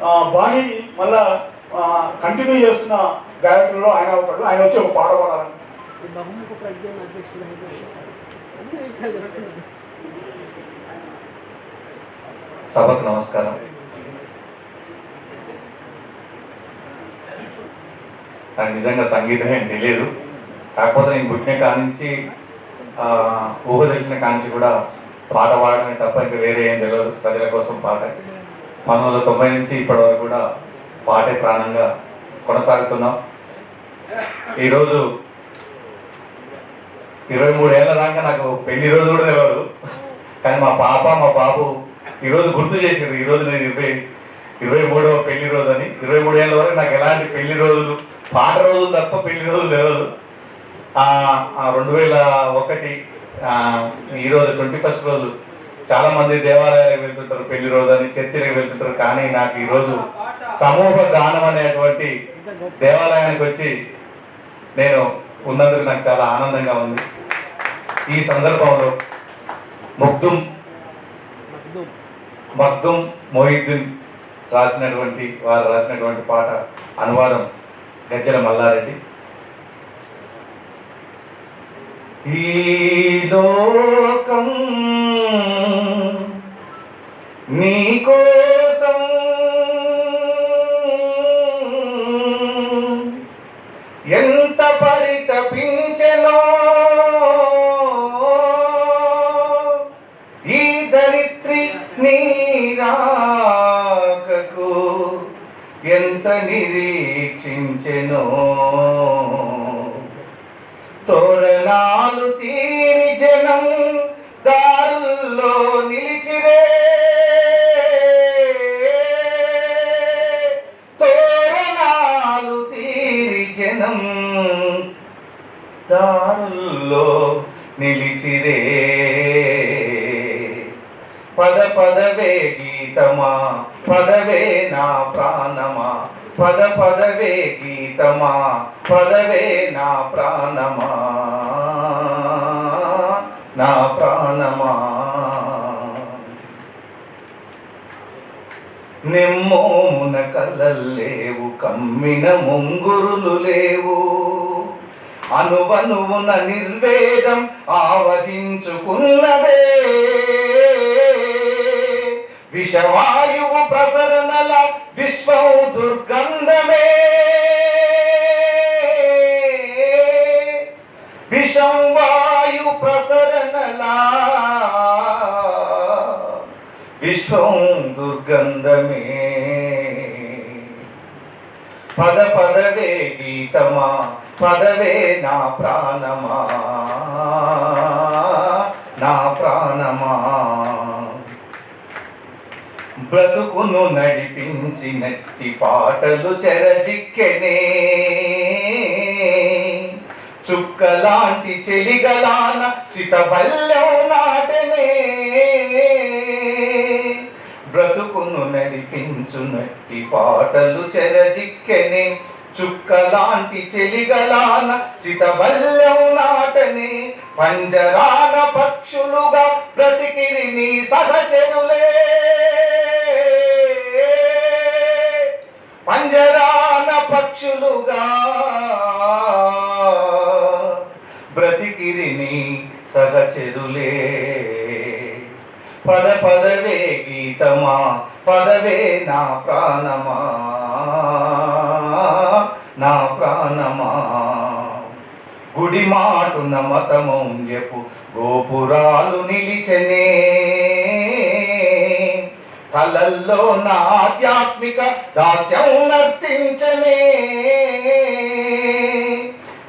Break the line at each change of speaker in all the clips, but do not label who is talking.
ఆ, బాణీని మళ్ళా కంటిన్యూ చేస్తున్న గాయకుల్లో ఆయన ఒకడు ఆయన వచ్చి ఒక పాట పాడాలని.
సభకు నమస్కారం. నాకు నిజంగా సంగీతం ఏం తెలియదు. కాకపోతే నేను పుట్టిన కాడ నుంచి ఆ, ఊహ తెలిసిన కాంచి కూడా పాట పాడడమే తప్ప ఇంకా వేరే ఏం తెలియదు. ప్రజల కోసం పాట. పంతొమ్మిది వందల తొంభై నుంచి ఇప్పటి వరకు కూడా పాటే ప్రాణంగా కొనసాగుతున్నాం. ఈరోజు ఇరవై మూడు ఏళ్ళ దాకా నాకు పెళ్ళి రోజు కూడా తెలియదు కానీ మా పాప మా బాబు ఈరోజు గుర్తు చేసారు ఈరోజు నేను ఇరవై ఇరవై మూడవ పెళ్ళి రోజు అని. ఇరవై మూడు ఏళ్ళ వరకు నాకు ఎలాంటి పెళ్ళి రోజులు పాట రోజులు తప్ప పెళ్ళి రోజులు తెలియదు రెండు వేల ఒకటి ఈరోజు ట్వంటీ ఫస్ట్ రోజు చాలా మంది దేవాలయాలకు వెళ్తుంటారు పెళ్ళి రోజు అని చర్చిలకు వెళ్తుంటారు కానీ నాకు ఈరోజు సమూహ గానం అనేటువంటి దేవాలయానికి వచ్చి నేను ఉన్నందుకు నాకు చాలా ఆనందంగా ఉంది. ఈ సందర్భంలో ముగ్ధుం
మగ్ధూమ్
మగ్ధుం మొహిద్దీన్ రాసినటువంటి వారు రాసినటువంటి పాట అనువాదం గజ్జల మల్లారెడ్డి. ఈ లోకం నీకోసం ఎంత పరితపించెనో ఈ దరిత్రి నీరాకకు ఎంత నిరీక్షించెనో. తో తీరి జనం దారుల్లో నిలిచిరే. తోరణాలు తీరి జనం దారుల్లో నిలిచిరే. పద పదవే గీతమా పదవే నా ప్రాణమా పద పదవే గీతమా పదవే నా ప్రాణమా నా ప్రాణమా. నిమ్మోమున కలల్లేవు కమ్మిన ముంగురులు లేవు. అనువనువున నిర్వేదం ఆవహించుకున్నదే. విషవాయువు ప్రసరణల విశ్వం దుర్గంధమే. విషం వాయు ప్రసరణల విశ్వం దుర్గంధమే. పద పదవే గీతమా పదవే నా ప్రాణమా. బ్రతుకును నడిపించినట్టి పాటలు చెరజిక్కెనే. చుక్కలాంటి చెలిగలాన సితబల్లం నాటనే. బ్రతుకును నడిపించునట్టి పాటలు చెరజిక్కెనే. చుక్కలాంటి చెలిగలాన సితబల్యం నాటనే. పంజరాన పక్షులుగా బ్రతికిరి నీ సహచరులే. పంజరాల పక్షులుగా బ్రతికిరిని సహచరులే. పద పదవే గీతమా పదవే నా ప్రాణమా నా ప్రాణమా. గుడి మాటున మతమౌల్యపు గోపురాలు నిలిచనే. కలల్లో నా ఆధ్యాత్మిక దాస్యం నర్తించనే.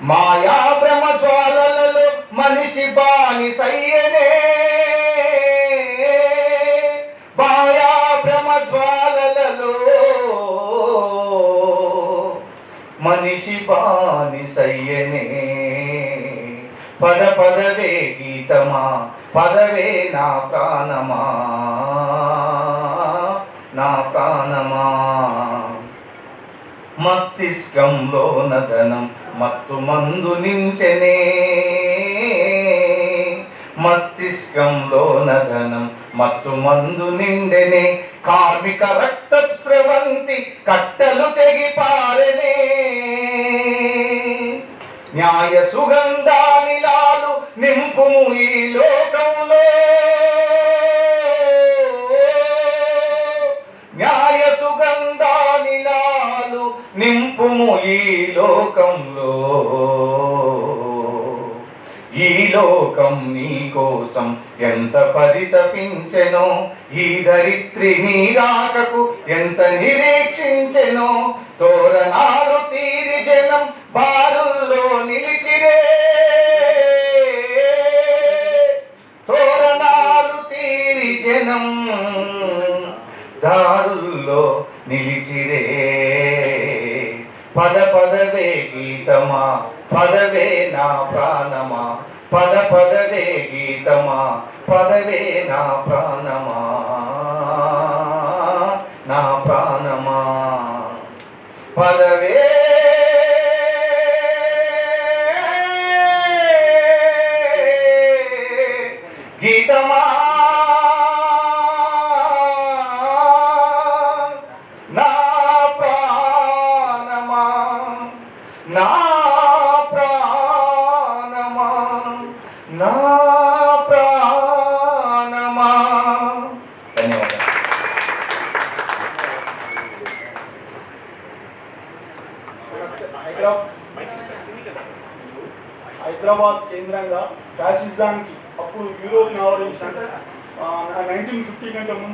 మాయా భ్రమ జ్వాలలలో మనిషి బాని సయ్యనే మాయా భ్రమ జ్వాలలలో మనిషి బాని సయ్యనే పద పదవే గీతమా పదవే నా ప్రాణమా. నా ప్రాణమా? మస్తిష్కంలో నదనం మత్తు మందు నించెనే. మస్తిష్కంలో నదనం మత్తు మందు నిండెనే. కార్మిక రక్త స్రవంతి కట్టలు తెగి పారనే. న్యాయ సుగంధాలిలాలు నింపుము ఈలో ఆనందానిలాలు నింపుము ఈ లోకంలో. ఈ లోకం నీ కోసం ఎంత పరితపించెనో ఈ ధరిత్రి నీ రాకకు ఎంత నిరీక్షించెనో తోరణాలు తీరి జనం బారుల్లో నిలిచిరే. తోరణాలు తీరి జనం నిలిచిరే. పద పదవే గీతమా పదవే నా ప్రాణమా. పద పదవే గీతమా పదవే నా ప్రాణమా.
హైదరాబాద్. హైదరాబాద్ కేంద్రంగా ఫ్యాసిజానికి అప్పుడు యూరోప్ని ఆవరించిన నైన్టీన్ ఫిఫ్టీ కంటే ముందు